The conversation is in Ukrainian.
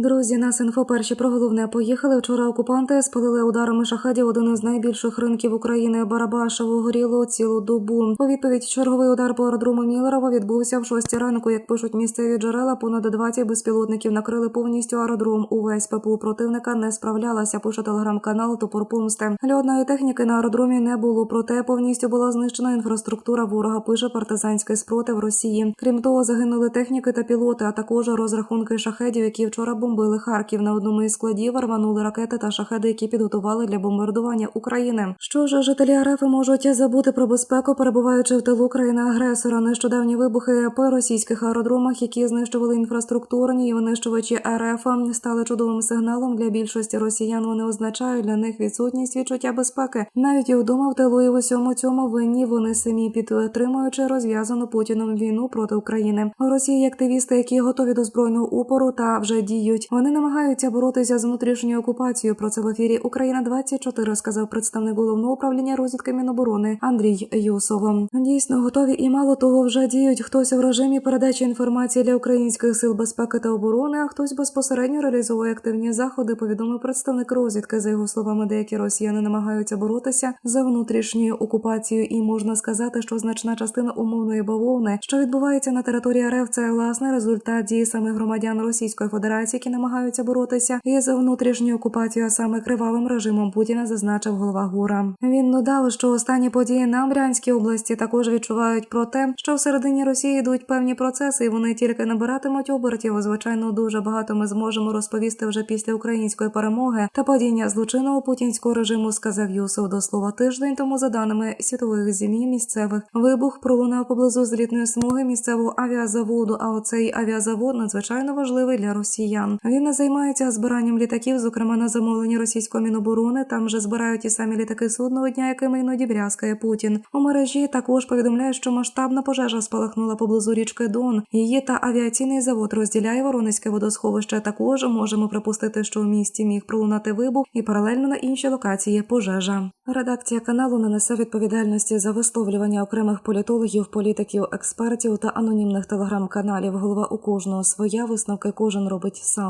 Друзі, нас інфо перші про головне поїхали. Вчора окупанти спалили ударами шахедів один із найбільших ринків України Барабашево горіло цілу добу. У відповідь черговий удар по аеродрому Мілерово відбувся в шостій ранку. Як пишуть місцеві джерела, понад 20 безпілотників накрили повністю аеродром. Увесь ППУ противника не справлялася. Пише телеграм-канал Топор Помсти. Льодної техніки на аеродромі не було, проте повністю була знищена інфраструктура ворога. Пише партизанський спротив Росії. Крім того, загинули техніки та пілоти, а також розрахунки шахедів, які вчора бомбили Харків. На одному із складів рванули ракети та шахеди, які підготували для бомбардування України. Що ж, жителі РФ можуть забути про безпеку, перебуваючи в тилу країни агресора. Нещодавні вибухи по російських аеродромах, які знищували інфраструктурні і винищувачі РФ, стали чудовим сигналом для більшості росіян. Вони означають для них відсутність відчуття безпеки. Навіть і вдома в тилу і в усьому цьому винні вони самі підтримуючи розв'язану путіном війну проти України. У Росії активісти, які готові до збройного упору та вже діють. Вони намагаються боротися з внутрішньою окупацією. Про це в ефірі Україна 24 сказав представник головного управління розвідки Міноборони Андрій Юсов. Дійсно готові і мало того вже діють. Хтось в режимі передачі інформації для українських сил безпеки та оборони, а хтось безпосередньо реалізовує активні заходи. Повідомив представник розвідки. За його словами, деякі росіяни намагаються боротися за внутрішньою окупацією, і можна сказати, що значна частина умовної бавовни, що відбувається на території РФ, це власне результат дії самих громадян Російської Федерації, які намагаються боротися із внутрішньою окупацією, а саме кривавим режимом Путіна, зазначив голова ГУРа. Він додав, що останні події на Брянській області також відчувають про те, що всередині Росії йдуть певні процеси, і вони тільки набиратимуть обертів. Звичайно, дуже багато ми зможемо розповісти вже після української перемоги та падіння злочинного путінського режиму, сказав Юсов до слова тиждень тому, за даними світових змі місцевих вибух пролунав поблизу злітної смуги місцевого авіазаводу. А оцей авіазавод надзвичайно важливий для росіян. Він не займається збиранням літаків, зокрема на замовлення російської міноборони. Там же збирають ті самі літаки судного дня, якими іноді брязкає Путін. У мережі також повідомляють, що масштабна пожежа спалахнула поблизу річки Дон. Її та авіаційний завод розділяє Воронезьке водосховище. Також можемо припустити, що в місті міг пролунати вибух і паралельно на іншій локації пожежа. Редакція каналу не несе відповідальності за висловлювання окремих політологів, політиків, експертів та анонімних телеграм-каналів. Голова у кожного своя висновки кожен робить сам.